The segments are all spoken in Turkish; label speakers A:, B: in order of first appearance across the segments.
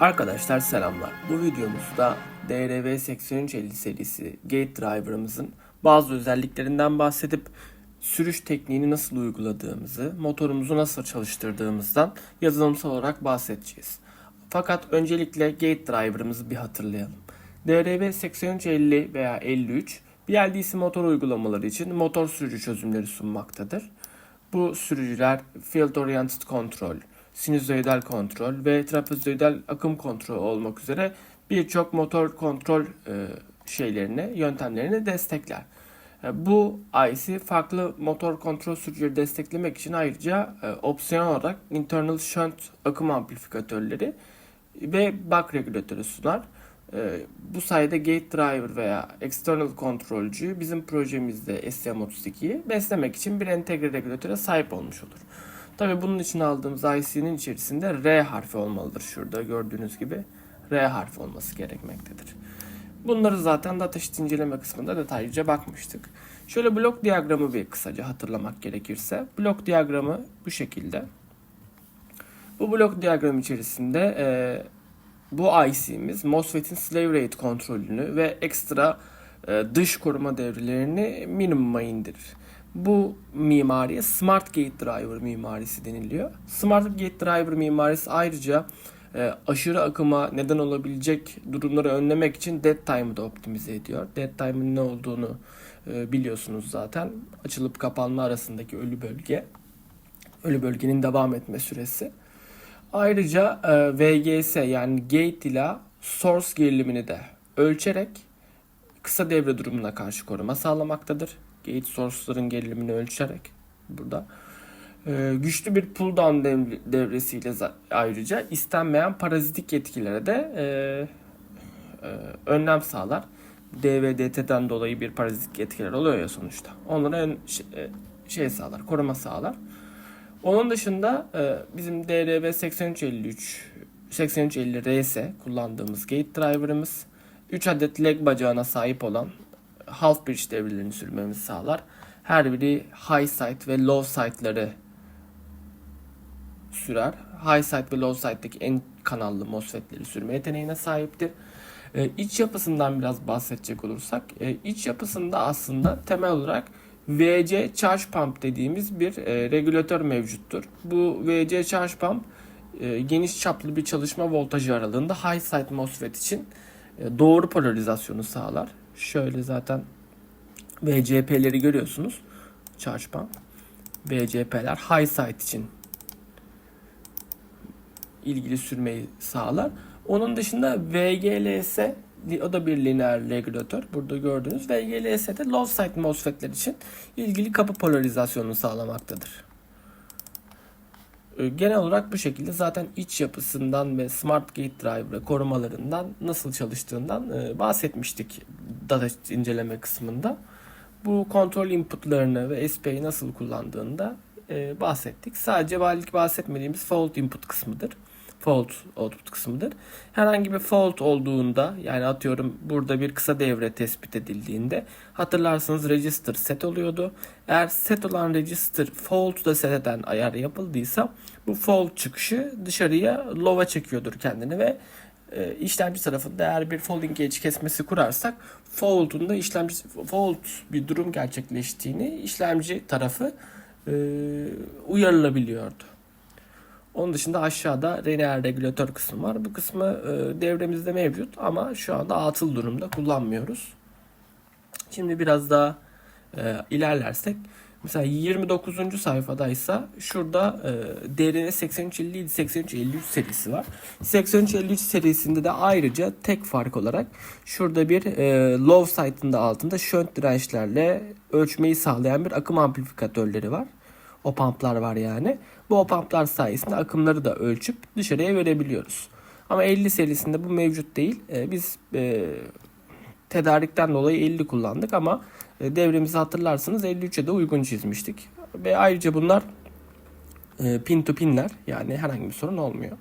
A: Arkadaşlar selamlar. Bu videomuzda DRV 8350 serisi Gate Driver'ımızın bazı özelliklerinden bahsedip sürüş tekniğini nasıl uyguladığımızı, motorumuzu nasıl çalıştırdığımızdan yazılımsal olarak bahsedeceğiz. Fakat öncelikle Gate Driver'ımızı bir hatırlayalım. DRV 8350 veya 53 BLDC motor uygulamaları için motor sürücü çözümleri sunmaktadır. Bu sürücüler Field Oriented Control, sinüzoidal kontrol ve trapezoidal akım kontrol olmak üzere birçok motor kontrol e, şeylerini, yöntemlerini destekler. E, Bu IC farklı motor kontrol sürücüleri desteklemek için ayrıca e, opsiyonel olarak internal shunt akım amplifikatörleri ve buck regülatörü sunar. E, Bu sayede gate driver veya external kontrolcüyü bizim projemizde STM32'yi beslemek için bir entegre regülatöre sahip olmuş olur. Tabi bunun için aldığımız IC'nin içerisinde R harfi olmalıdır. Şurada gördüğünüz gibi R harfi olması gerekmektedir. Bunları zaten datasheet inceleme kısmında detaylıca bakmıştık. Şöyle blok diyagramı bir kısaca hatırlamak gerekirse. Blok diyagramı bu şekilde. Bu blok diyagram içerisinde e, bu IC'miz MOSFET'in slave rate kontrolünü ve ekstra e, dış koruma devrelerini minimuma indirir. Bu mimariye Smart Gate Driver mimarisi deniliyor. Smart Gate Driver mimarisi ayrıca e, aşırı akıma neden olabilecek durumları önlemek için dead time'ı da optimize ediyor. Dead time'ın ne olduğunu e, biliyorsunuz zaten. Açılıp kapanma arasındaki ölü bölge. Ölü bölgenin devam etme süresi. Ayrıca e, VGS yani gate ile source gerilimini de ölçerek kısa devre durumuna karşı koruma sağlamaktadır. Gate source'ların gerilimini ölçerek burada. E, güçlü bir pull down dev- devresiyle ayrıca istenmeyen parazitik etkilere de e, e, önlem sağlar. DVDT'den dolayı bir parazitik etkiler oluyor ya sonuçta. Onlara ön, şey, şey sağlar, koruma sağlar. Onun dışında e, bizim DRV 8353 8350 RS kullandığımız gate driver'ımız 3 adet leg bacağına sahip olan half bridge devrelerini sürmemizi sağlar. Her biri high side ve low side'ları sürer. High side ve low side'daki en kanallı MOSFET'leri sürme yeteneğine sahiptir. Ee, iç yapısından biraz bahsedecek olursak, e, iç yapısında aslında temel olarak VC charge pump dediğimiz bir e, regülatör mevcuttur. Bu VC charge pump e, geniş çaplı bir çalışma voltajı aralığında high side MOSFET için e, doğru polarizasyonu sağlar. Şöyle zaten VCP'leri görüyorsunuz. Charge pump. VCP'ler high side için ilgili sürmeyi sağlar. Onun dışında VGLS o da bir lineer regülatör. Burada gördüğünüz VGLS de low side MOSFET'ler için ilgili kapı polarizasyonunu sağlamaktadır. Ee, Genel olarak bu şekilde zaten iç yapısından ve Smart Gate Driver korumalarından nasıl çalıştığından e, bahsetmiştik data inceleme kısmında. Bu kontrol inputlarını ve SPI'yi nasıl kullandığını da e, bahsettik. Sadece bahsetmediğimiz fault input kısmıdır. Fault output kısmıdır. Herhangi bir fault olduğunda yani atıyorum burada bir kısa devre tespit edildiğinde hatırlarsınız register set oluyordu. Eğer set olan register fault da set eden ayar yapıldıysa bu fault çıkışı dışarıya low'a çekiyordur kendini ve e, işlemci tarafında eğer bir falling edge kesmesi kurarsak fault'un da işlemci fault bir durum gerçekleştiğini işlemci tarafı e, uyarılabiliyordu. Onun dışında aşağıda lineer regülatör kısmı var. Bu kısmı e, devremizde mevcut ama şu anda atıl durumda kullanmıyoruz. Şimdi biraz daha e, ilerlersek mesela 29. sayfadaysa şurada e, DRN 8350 8353 serisi var. 8353 serisinde de ayrıca tek fark olarak şurada bir e, low side'ın da altında shunt dirençlerle ölçmeyi sağlayan bir akım amplifikatörleri var. O pumplar var yani. Bu o pumplar sayesinde akımları da ölçüp dışarıya verebiliyoruz. Ama 50 serisinde bu mevcut değil. E, biz e, tedarikten dolayı 50 kullandık ama e, devremizi hatırlarsanız 53'e de uygun çizmiştik. Ve ayrıca bunlar e, pin to pinler yani herhangi bir sorun olmuyor.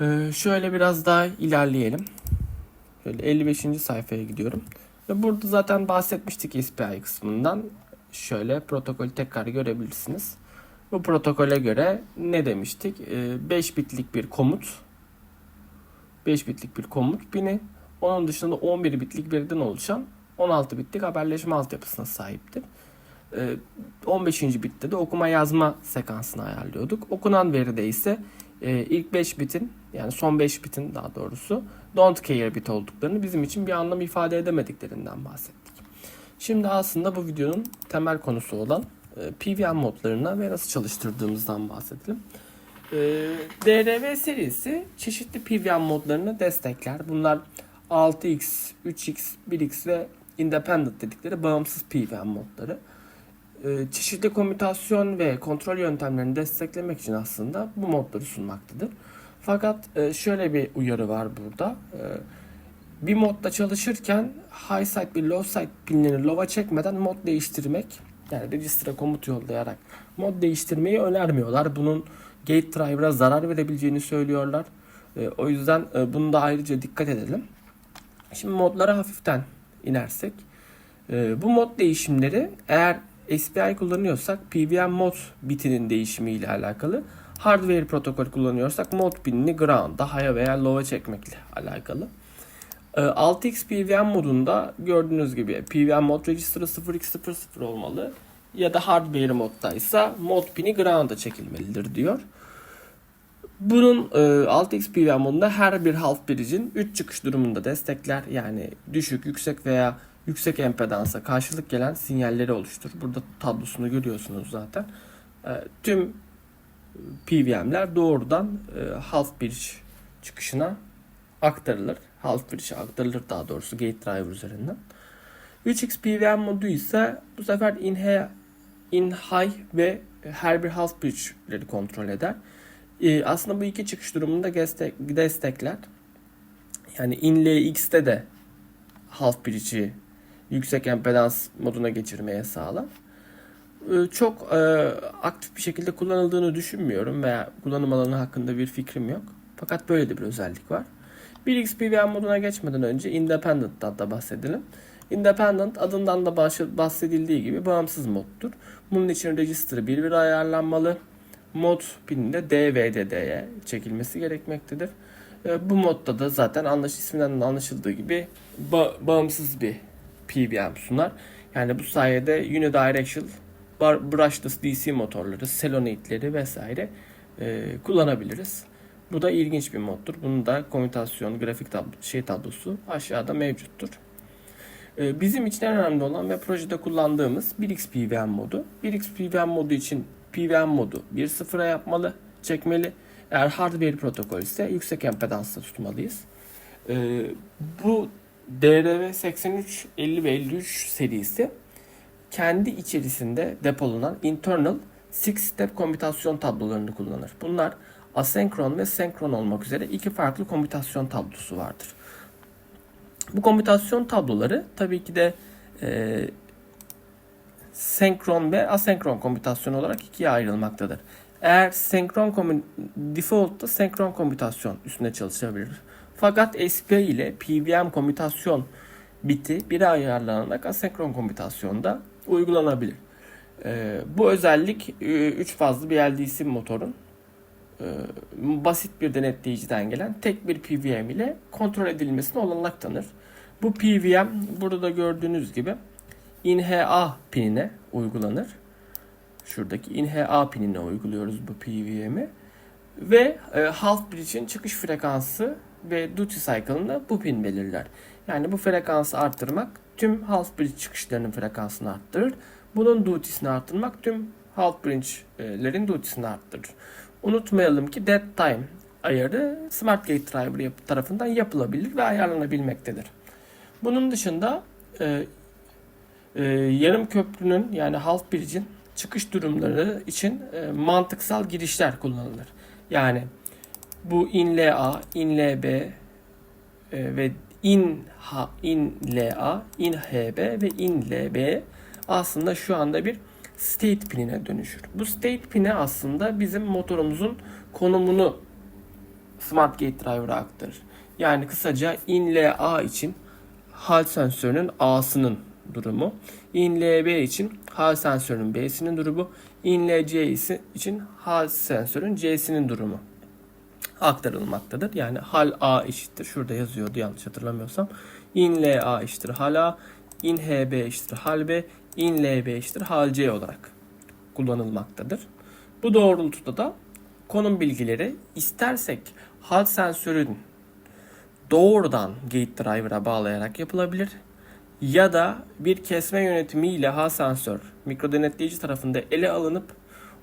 A: E, şöyle biraz daha ilerleyelim. Şöyle 55. sayfaya gidiyorum. Ve burada zaten bahsetmiştik SPI kısmından. şöyle protokolü tekrar görebilirsiniz. Bu protokole göre ne demiştik? 5 bitlik bir komut 5 bitlik bir komut pini. Onun dışında 11 bitlik birden oluşan 16 bitlik haberleşme altyapısına sahiptir. Ee, 15. bitte de okuma yazma sekansını ayarlıyorduk. Okunan veride ise e, ilk 5 bitin yani son 5 bitin daha doğrusu don't care bit olduklarını bizim için bir anlam ifade edemediklerinden bahsettik. Şimdi aslında bu videonun temel konusu olan PWM modlarına ve nasıl çalıştırdığımızdan bahsedelim. E, DRV serisi çeşitli PWM modlarını destekler. Bunlar 6x, 3x, 1x ve independent dedikleri bağımsız PWM modları. E, çeşitli komütasyon ve kontrol yöntemlerini desteklemek için aslında bu modları sunmaktadır. Fakat e, şöyle bir uyarı var burada. E, bir modda çalışırken high side bir low side pinlerini low'a çekmeden mod değiştirmek yani register'a komut yollayarak mod değiştirmeyi önermiyorlar. Bunun gate driver'a zarar verebileceğini söylüyorlar. E, o yüzden e, bunu da ayrıca dikkat edelim. Şimdi modlara hafiften inersek. E, bu mod değişimleri eğer SPI kullanıyorsak PWM mod bitinin değişimi ile alakalı. Hardware protokol kullanıyorsak mod pinini ground'a, high'a veya low'a çekmekle alakalı. 6x PWM modunda gördüğünüz gibi PWM mod register'ı 0x00 olmalı. Ya da hardware moddaysa mod pini ground'a çekilmelidir diyor. Bunun e, 6x PWM modunda her bir half bridge'in 3 çıkış durumunda destekler. Yani düşük, yüksek veya yüksek empedansa karşılık gelen sinyalleri oluşturur. Burada tablosunu görüyorsunuz zaten. E, tüm PWM'ler doğrudan e, half bridge çıkışına aktarılır. Half bridge'e aktarılır daha doğrusu gate driver üzerinden. 3x PWM modu ise bu sefer in, he, in high ve her bir half bridge'leri kontrol eder. Ee, aslında bu iki çıkış durumunda destek, destekler. Yani in LX'te de half bridge'i yüksek empedans moduna geçirmeye sağlar. Ee, çok e, aktif bir şekilde kullanıldığını düşünmüyorum veya kullanım alanı hakkında bir fikrim yok. Fakat böyle de bir özellik var. 1x PWM moduna geçmeden önce Independent'tan da bahsedelim. Independent adından da bahsedildiği gibi bağımsız moddur. Bunun için register bir bir ayarlanmalı. Mod pininde DVDD'ye çekilmesi gerekmektedir. Bu modda da zaten anlaş isminden anlaşıldığı gibi ba- bağımsız bir PWM sunar. Yani bu sayede unidirectional brushless DC motorları, selenoidleri vesaire e, kullanabiliriz. Bu da ilginç bir moddur. Bunun da komütasyon, grafik tablo, şey tablosu aşağıda mevcuttur. Ee, bizim için en önemli olan ve projede kullandığımız 1x PWM modu. 1x PWM modu için PWM modu 1.0'a yapmalı, çekmeli. Eğer hardware protokol ise yüksek empedansla tutmalıyız. Ee, bu DRV 83, 50 ve 53 serisi kendi içerisinde depolanan internal six step komütasyon tablolarını kullanır. Bunlar asenkron ve senkron olmak üzere iki farklı komütasyon tablosu vardır. Bu komütasyon tabloları tabii ki de e, senkron ve asenkron komütasyon olarak ikiye ayrılmaktadır. Eğer senkron default'ta senkron komütasyon üstünde çalışabilir. Fakat SPI ile PWM komütasyon biti biri ayarlanarak asenkron komütasyonda uygulanabilir. E, bu özellik 3 fazlı bir LDC motorun basit bir denetleyiciden gelen tek bir PWM ile kontrol edilmesine olanak tanır. Bu PWM burada da gördüğünüz gibi INHA pinine uygulanır. Şuradaki INHA pinine uyguluyoruz bu PWM'i. Ve e, half bridge'in çıkış frekansı ve duty cycle'ını bu pin belirler. Yani bu frekansı arttırmak tüm half bridge çıkışlarının frekansını arttırır. Bunun duty'sini arttırmak tüm half bridge'lerin duty'sini arttırır. Unutmayalım ki dead time ayarı Smart Gate Driver tarafından yapılabilir ve ayarlanabilmektedir. Bunun dışında e, e, yarım köprünün yani half bridge'in çıkış durumları için e, mantıksal girişler kullanılır. Yani bu in LA, in LB e, ve in ha, in LA, in HB ve in LB aslında şu anda bir state pinine dönüşür. Bu state pini aslında bizim motorumuzun konumunu Smart Gate Driver'a aktarır. Yani kısaca in LA için hal sensörünün A'sının durumu. In LB için hal sensörün B'sinin durumu. In LC ise- için hal sensörün C'sinin durumu aktarılmaktadır. Yani hal A eşittir. Şurada yazıyordu yanlış hatırlamıyorsam. In LA eşittir hal A. In HB eşittir hal B. In LB eşittir hal C olarak kullanılmaktadır. Bu doğrultuda da konum bilgileri istersek hal sensörün doğrudan gate driver'a bağlayarak yapılabilir ya da bir kesme yönetimiyle hal sensör mikrodenetleyici tarafında ele alınıp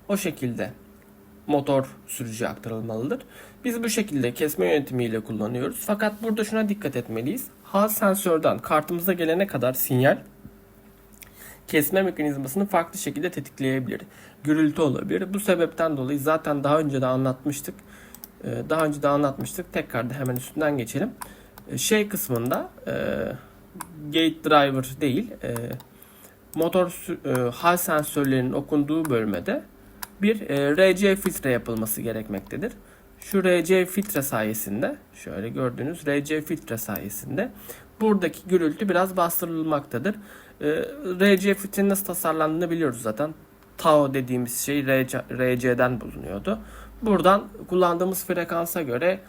A: o şekilde motor sürücüye aktarılmalıdır. Biz bu şekilde kesme yönetimiyle kullanıyoruz. Fakat burada şuna dikkat etmeliyiz. Hal sensörden kartımıza gelene kadar sinyal kesme mekanizmasını farklı şekilde tetikleyebilir. Gürültü olabilir. Bu sebepten dolayı zaten daha önce de anlatmıştık. Ee, Daha önce de anlatmıştık. Tekrar da hemen üstünden geçelim. Ee, Şey kısmında e, gate driver değil e, motor e, hal sensörlerinin okunduğu bölmede bir RC filtre yapılması gerekmektedir. Şu RC filtre sayesinde şöyle gördüğünüz RC filtre sayesinde buradaki gürültü biraz bastırılmaktadır. E, RC filtrenin nasıl tasarlandığını biliyoruz zaten. Tau dediğimiz şey RC, RC'den bulunuyordu. Buradan kullandığımız frekansa göre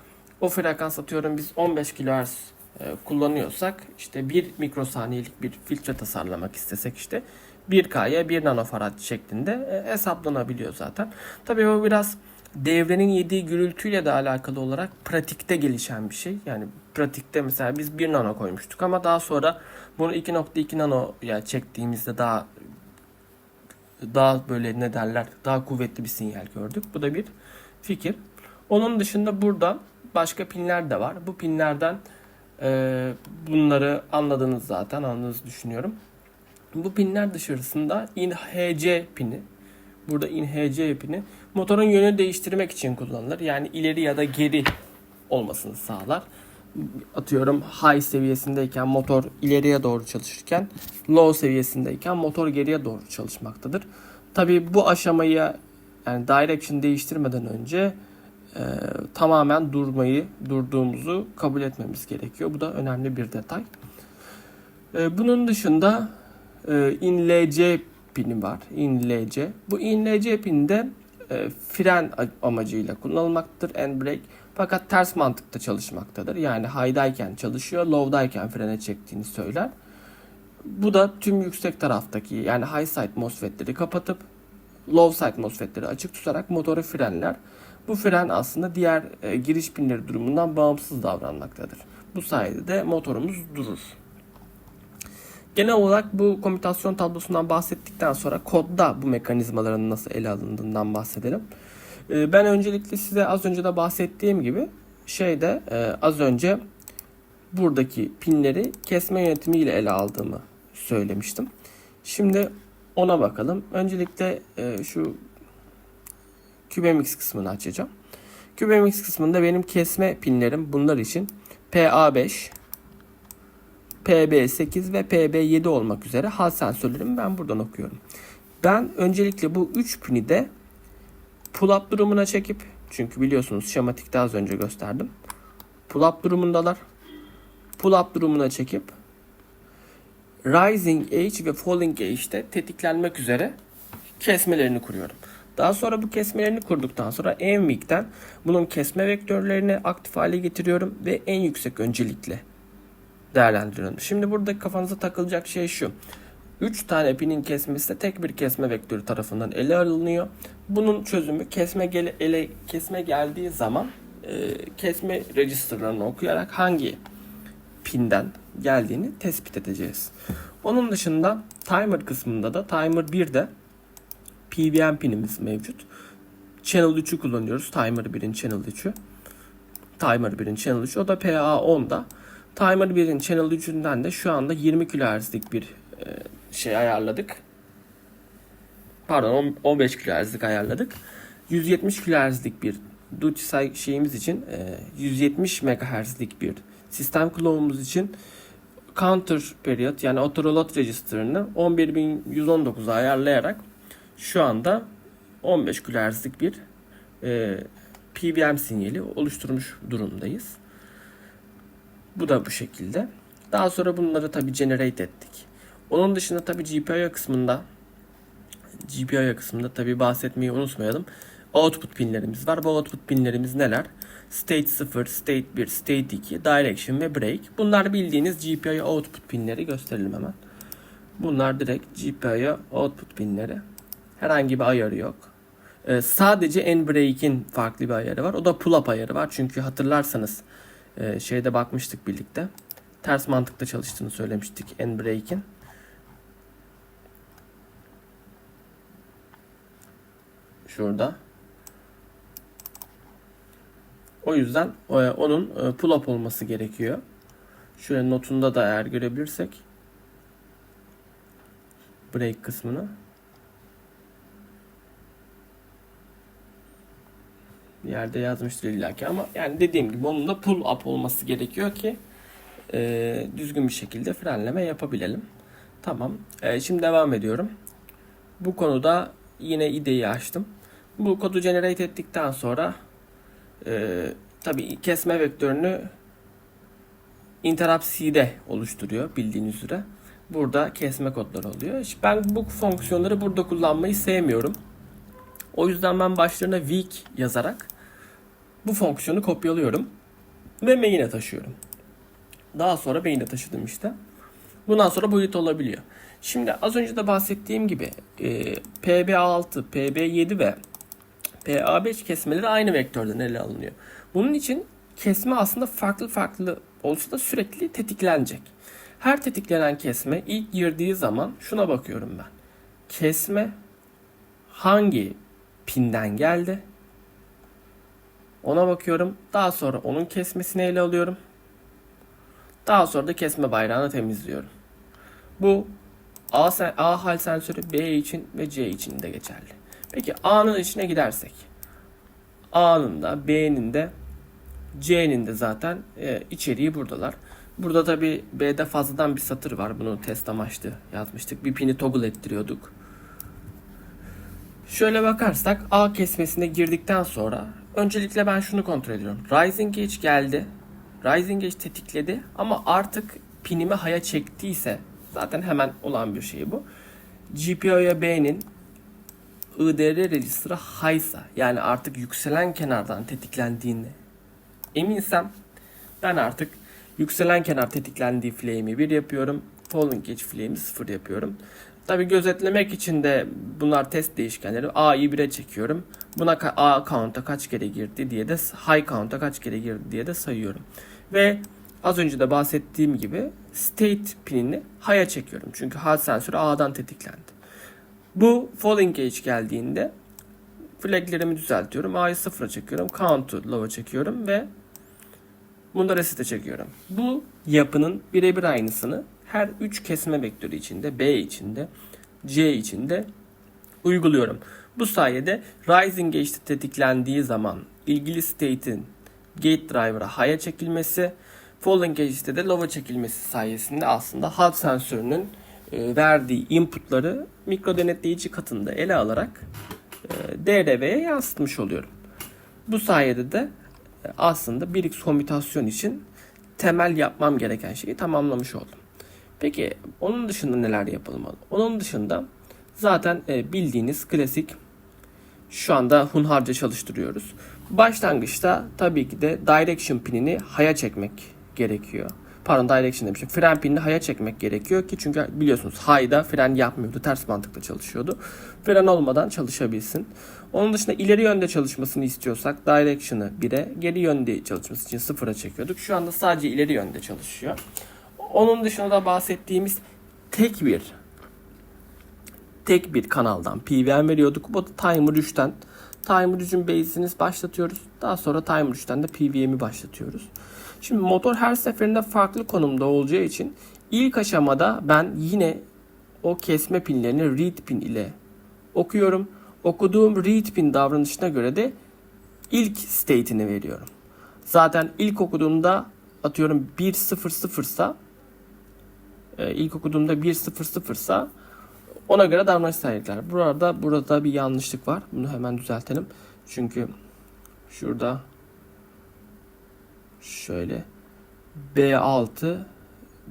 A: o frekans atıyorum biz 15 kHz e, kullanıyorsak işte 1 mikrosaniyelik bir filtre tasarlamak istesek işte 1K'ya 1 nanofarad şeklinde e, hesaplanabiliyor zaten. Tabii bu biraz devrenin yediği gürültüyle de alakalı olarak pratikte gelişen bir şey. Yani pratikte mesela biz 1 nano koymuştuk ama daha sonra bunu 2.2 nanoya çektiğimizde daha daha böyle ne derler daha kuvvetli bir sinyal gördük. Bu da bir fikir. Onun dışında burada başka pinler de var. Bu pinlerden e, bunları anladınız zaten anladığınızı düşünüyorum. Bu pinler dışarısında InHC pini. Burada InHC pini motorun yönünü değiştirmek için kullanılır. Yani ileri ya da geri olmasını sağlar. Atıyorum high seviyesindeyken motor ileriye doğru çalışırken low seviyesindeyken motor geriye doğru çalışmaktadır. Tabii bu aşamayı yani direction değiştirmeden önce e, tamamen durmayı, durduğumuzu kabul etmemiz gerekiyor. Bu da önemli bir detay. E, bunun dışında e, InLC pini var. InLC. Bu InLC pini de e, fren amacıyla kullanılmaktadır. End brake. Fakat ters mantıkta çalışmaktadır. Yani high'dayken çalışıyor, low'dayken frene çektiğini söyler. Bu da tüm yüksek taraftaki yani high side MOSFET'leri kapatıp low side MOSFET'leri açık tutarak motoru frenler. Bu fren aslında diğer e, giriş pinleri durumundan bağımsız davranmaktadır. Bu sayede de motorumuz durur. Genel olarak bu komütasyon tablosundan bahsettikten sonra kodda bu mekanizmaların nasıl ele alındığından bahsedelim. Ee, Ben öncelikle size az önce de bahsettiğim gibi şeyde e, az önce buradaki pinleri kesme yönetimiyle ele aldığımı söylemiştim. Şimdi ona bakalım. Öncelikle e, şu CubeMX kısmını açacağım. CubeMX kısmında benim kesme pinlerim bunlar için PA5, PB8 ve PB7 olmak üzere hal sensörlerimi ben buradan okuyorum. Ben öncelikle bu 3 pini de pull up durumuna çekip çünkü biliyorsunuz şematikte az önce gösterdim. Pull up durumundalar. Pull up durumuna çekip rising edge ve falling edge'de tetiklenmek üzere kesmelerini kuruyorum. Daha sonra bu kesmelerini kurduktan sonra NVIC'ten bunun kesme vektörlerini aktif hale getiriyorum ve en yüksek öncelikle değerlendiriyorum. Şimdi burada kafanıza takılacak şey şu. 3 tane pinin kesmesi de tek bir kesme vektörü tarafından ele alınıyor. Bunun çözümü kesme gele, ele kesme geldiği zaman e, kesme registerlarını okuyarak hangi pinden geldiğini tespit edeceğiz. Onun dışında timer kısmında da timer 1'de PWM pinimiz mevcut. Channel 3'ü kullanıyoruz. Timer 1'in Channel 3'ü. Timer 1'in Channel 3'ü. O da PA10'da. Timer 1'in Channel 3'ünden de şu anda 20 kHz'lik bir e, şey ayarladık. Pardon on- 15 kHz'lik ayarladık. 170 kHz'lik bir duty şeyimiz için e, 170 MHz'lik bir sistem clock'umuz için counter period yani auto register'ını 11119'a ayarlayarak şu anda 15 kHz'lik bir e, PWM sinyali oluşturmuş durumdayız. Bu da bu şekilde. Daha sonra bunları tabi generate ettik. Onun dışında tabi GPIO kısmında GPIO kısmında tabi bahsetmeyi unutmayalım. Output pinlerimiz var. Bu output pinlerimiz neler? State 0, State 1, State 2, Direction ve Break. Bunlar bildiğiniz GPIO output pinleri gösterelim hemen. Bunlar direkt GPIO output pinleri. Herhangi bir ayarı yok. Ee, sadece N-Break'in farklı bir ayarı var. O da pull-up ayarı var. Çünkü hatırlarsanız e, şeyde bakmıştık birlikte. Ters mantıkta çalıştığını söylemiştik N-Break'in. Şurada. O yüzden e, onun e, pull-up olması gerekiyor. Şöyle notunda da eğer görebilirsek break kısmını bir yerde yazmıştır illaki ama yani dediğim gibi onun da pull up olması gerekiyor ki e, düzgün bir şekilde frenleme yapabilelim. Tamam. E, şimdi devam ediyorum. Bu konuda yine ideyi açtım. Bu kodu generate ettikten sonra e, tabii kesme vektörünü interrupt C'de oluşturuyor bildiğiniz üzere. Burada kesme kodları oluyor. İşte ben bu fonksiyonları burada kullanmayı sevmiyorum. O yüzden ben başlarına weak yazarak bu fonksiyonu kopyalıyorum ve main'e taşıyorum. Daha sonra main'e taşıdım işte. Bundan sonra boyut olabiliyor. Şimdi az önce de bahsettiğim gibi e, PB6, PB7 ve PA5 kesmeleri aynı vektörden ele alınıyor. Bunun için kesme aslında farklı farklı olsa da sürekli tetiklenecek. Her tetiklenen kesme ilk girdiği zaman şuna bakıyorum ben. Kesme hangi pinden geldi? Ona bakıyorum. Daha sonra onun kesmesini ele alıyorum. Daha sonra da kesme bayrağını temizliyorum. Bu A, A hal sensörü B için ve C için de geçerli. Peki A'nın içine gidersek. A'nın da B'nin de C'nin de zaten e, içeriği buradalar. Burada tabi B'de fazladan bir satır var. Bunu test amaçlı yazmıştık. Bir pini toggle ettiriyorduk. Şöyle bakarsak A kesmesine girdikten sonra öncelikle ben şunu kontrol ediyorum. Rising Gauge geldi. Rising Gauge tetikledi ama artık pinimi haya çektiyse zaten hemen olan bir şey bu. GPIO'ya B'nin IDR register'ı high'sa yani artık yükselen kenardan tetiklendiğini eminsem ben artık yükselen kenar tetiklendiği flame'i 1 yapıyorum. Falling Gauge flame'i 0 yapıyorum. Tabi gözetlemek için de bunlar test değişkenleri. A'yı 1'e çekiyorum. Buna A count'a kaç kere girdi diye de high count'a kaç kere girdi diye de sayıyorum. Ve az önce de bahsettiğim gibi state pinini high'a çekiyorum. Çünkü hal sensörü A'dan tetiklendi. Bu falling gauge geldiğinde flaglerimi düzeltiyorum. A'yı sıfıra çekiyorum. Count'u low'a çekiyorum ve bunu da reset'e çekiyorum. Bu yapının birebir aynısını her 3 kesme vektörü içinde, B içinde, C içinde uyguluyorum. Bu sayede rising gauge tetiklendiği zaman ilgili state'in gate driver'a high'a çekilmesi, falling gauge'de de low'a çekilmesi sayesinde aslında hal sensörünün verdiği inputları mikro denetleyici katında ele alarak e, DRV'ye yansıtmış oluyorum. Bu sayede de e, aslında 1x komutasyon için temel yapmam gereken şeyi tamamlamış oldum. Peki onun dışında neler yapılmalı? Onun dışında zaten bildiğiniz klasik şu anda hunharca çalıştırıyoruz. Başlangıçta tabii ki de direction pinini haya çekmek gerekiyor. Pardon direction demişim. Fren pinini haya çekmek gerekiyor ki çünkü biliyorsunuz high'da fren yapmıyordu. Ters mantıkla çalışıyordu. Fren olmadan çalışabilsin. Onun dışında ileri yönde çalışmasını istiyorsak direction'ı 1'e, geri yönde çalışması için 0'a çekiyorduk. Şu anda sadece ileri yönde çalışıyor. Onun dışında da bahsettiğimiz tek bir tek bir kanaldan PWM veriyorduk. Bu da Timer 3'ten. Timer 3'ün base'ini başlatıyoruz. Daha sonra Timer 3'ten de PWM'i başlatıyoruz. Şimdi motor her seferinde farklı konumda olacağı için ilk aşamada ben yine o kesme pinlerini read pin ile okuyorum. Okuduğum read pin davranışına göre de ilk state'ini veriyorum. Zaten ilk okuduğumda atıyorum 1.00 ise ilk okuduğumda 1.00 ise ona göre davranış sergiler. Burada burada bir yanlışlık var. Bunu hemen düzeltelim. Çünkü şurada şöyle. B6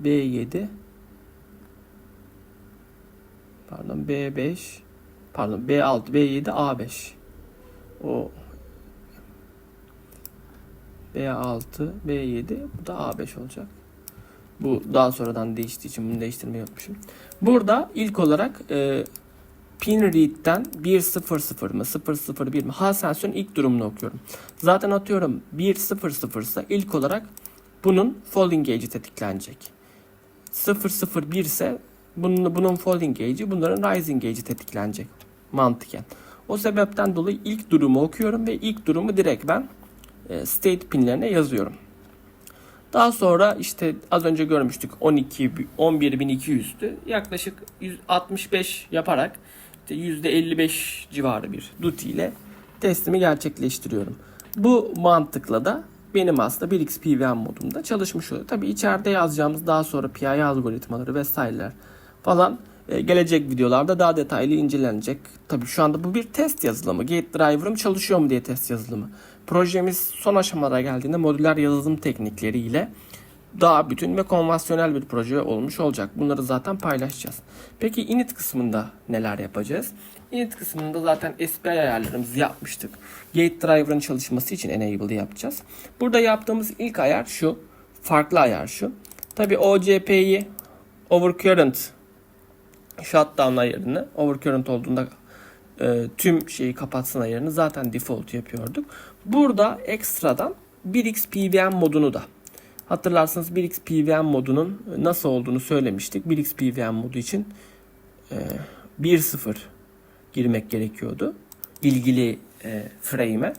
A: B7 pardon B5 pardon B6 B7 A5 o. B6 B7 bu da A5 olacak. Bu daha sonradan değiştiği için bunu değiştirmeyi unutmuşum. Burada ilk olarak e, pin read'den 1.00 mı 001 mi hal sensörün ilk durumunu okuyorum. Zaten atıyorum 1.00 ise ilk olarak bunun falling gage'i tetiklenecek. 001 ise bunun, bunun falling gage'i bunların rising gage'i tetiklenecek mantıken. O sebepten dolayı ilk durumu okuyorum ve ilk durumu direkt ben e, state pinlerine yazıyorum. Daha sonra işte az önce görmüştük 12 11200'tü. Yaklaşık 165 yaparak işte %55 civarı bir duty ile testimi gerçekleştiriyorum. Bu mantıkla da benim aslında 1x PVM modumda çalışmış oluyor. Tabii içeride yazacağımız daha sonra PI algoritmaları vesaireler falan e, gelecek videolarda daha detaylı incelenecek. Tabii şu anda bu bir test yazılımı. Gate driver'ım çalışıyor mu diye test yazılımı. Projemiz son aşamalara geldiğinde modüler yazılım teknikleriyle daha bütün ve konvansiyonel bir proje olmuş olacak. Bunları zaten paylaşacağız. Peki init kısmında neler yapacağız? Init kısmında zaten SPI ayarlarımızı yapmıştık. Gate driver'ın çalışması için enable yapacağız. Burada yaptığımız ilk ayar şu. Farklı ayar şu. Tabii OCP'yi overcurrent shutdown ayarını overcurrent olduğunda e, tüm şeyi kapatsın ayarını zaten default yapıyorduk. Burada ekstradan 1x PVM modunu da hatırlarsanız 1x PVM modunun nasıl olduğunu söylemiştik. 1x PVM modu için e, 1.0 girmek gerekiyordu ilgili e, frame'e.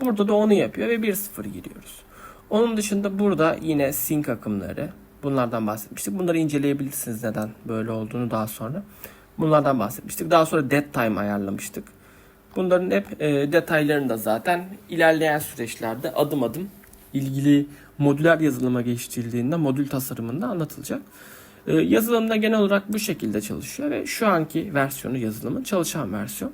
A: Burada da onu yapıyor ve 1.0 giriyoruz. Onun dışında burada yine sync akımları bunlardan bahsetmiştik. Bunları inceleyebilirsiniz neden böyle olduğunu daha sonra. Bunlardan bahsetmiştik. Daha sonra dead time ayarlamıştık. Bunların hep e, detaylarını da zaten ilerleyen süreçlerde adım adım ilgili modüler yazılıma geçtirildiğinde modül tasarımında anlatılacak. E, yazılımda genel olarak bu şekilde çalışıyor ve şu anki versiyonu yazılımın çalışan versiyon.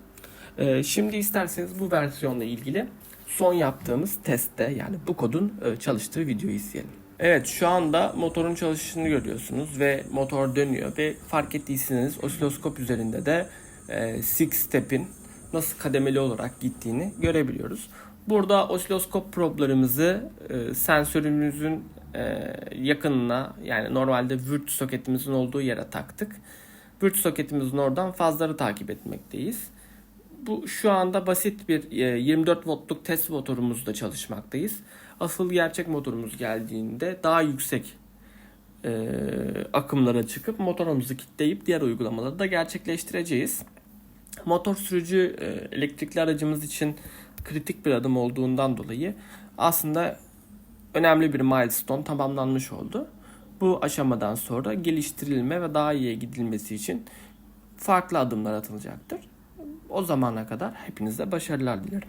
A: E, şimdi isterseniz bu versiyonla ilgili son yaptığımız testte yani bu kodun e, çalıştığı videoyu izleyelim. Evet şu anda motorun çalışışını görüyorsunuz ve motor dönüyor ve fark ettiyseniz osiloskop üzerinde de e, six step'in nasıl kademeli olarak gittiğini görebiliyoruz. Burada osiloskop problarımızı e, sensörümüzün e, yakınına yani normalde vürt soketimizin olduğu yere taktık. Vürt soketimizin oradan fazları takip etmekteyiz. Bu şu anda basit bir e, 24 voltluk test motorumuzda çalışmaktayız. Asıl gerçek motorumuz geldiğinde daha yüksek e, akımlara çıkıp motorumuzu kilitleyip diğer uygulamaları da gerçekleştireceğiz. Motor sürücü e, elektrikli aracımız için kritik bir adım olduğundan dolayı aslında önemli bir milestone tamamlanmış oldu. Bu aşamadan sonra geliştirilme ve daha iyiye gidilmesi için farklı adımlar atılacaktır. O zamana kadar hepinize başarılar dilerim.